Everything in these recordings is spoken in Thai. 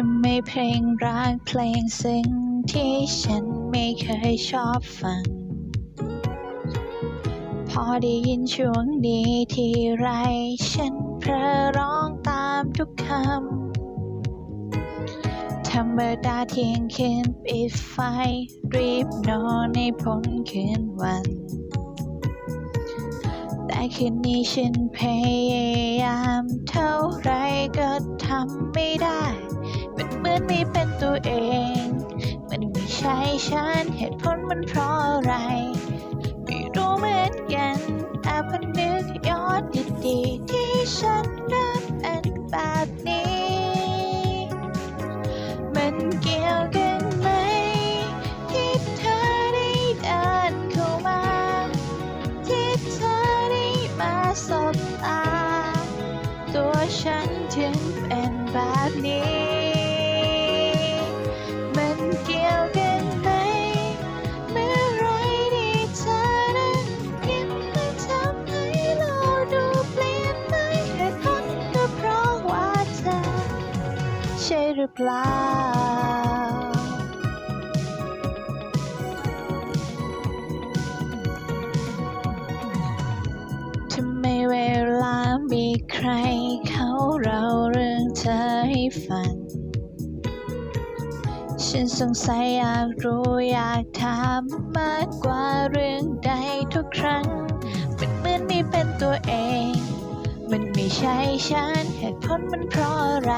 ทำไมเพลงรักเพลงสิ่งที่ฉันไม่เคยชอบฟัง พอได้ยินช่วงนี้ทีไรฉันเพลอร้องตามทุกคำธรรมดาเที่ยงคืนปิดไฟ รีบนอนในพ้นคืนวัน แต่คืนนี้ฉันพยายามเท่าไรก็ทำไม่ได้ เหมือนไม่เป็นตัวเอง มันไม่ใช่ฉันเหตุผลมันเพราะอะไร ไม่รู้เหมือนกันแต่พอนึกย้อนดีๆที่ฉันเริ่มเป็นแบบนี้ มันเกี่ยวกันไหม ที่เธอได้เดินเข้ามา ที่เธอได้มาสบตา ตัวฉันถึงเป็นแบบนี้ รือเปล่า ทำไมเวลามีใครเขาเราเรื่องเธอให้ฟัง ฉันสงสัยอยากรู้อยากถามมากกว่าเรื่องใดทุกครั้ง มันเหมือนไม่เป็นตัวเองมันไม่ใช่ฉันเหตุผลมันเพราะอะไร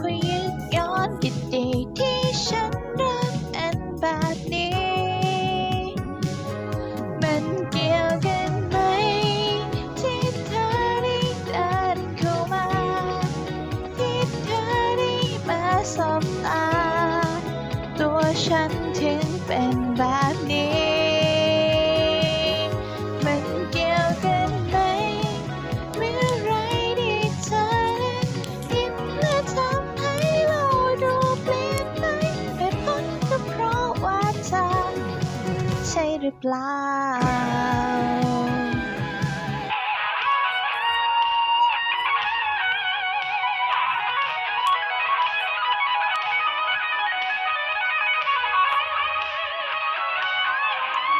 พอยึกย้อนดีๆที่ฉันริ่มเป็นแบบนี้ มันเกี่ยวกันไหม ที่เธอได้เดินเข้ามา ที่เธอได้มาสบตา ตัวฉันถึงเป็น รือเปล่า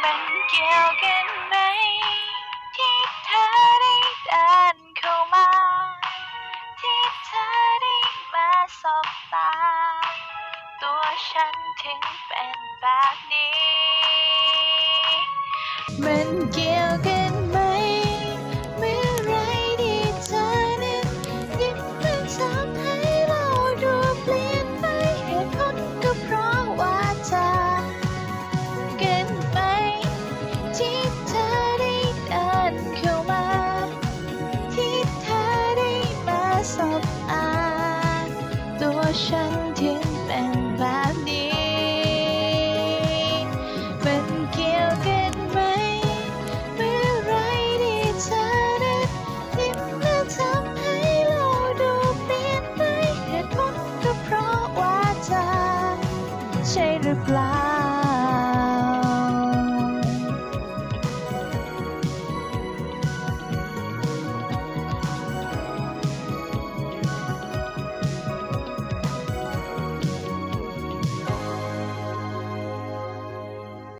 มันเกี่ยวกันไหม ที่เธอได้เดินเข้ามา ที่เธอได้มาสบตา ตัวฉันถึงเป็นแบบนี้ มันเกี่ยวกัน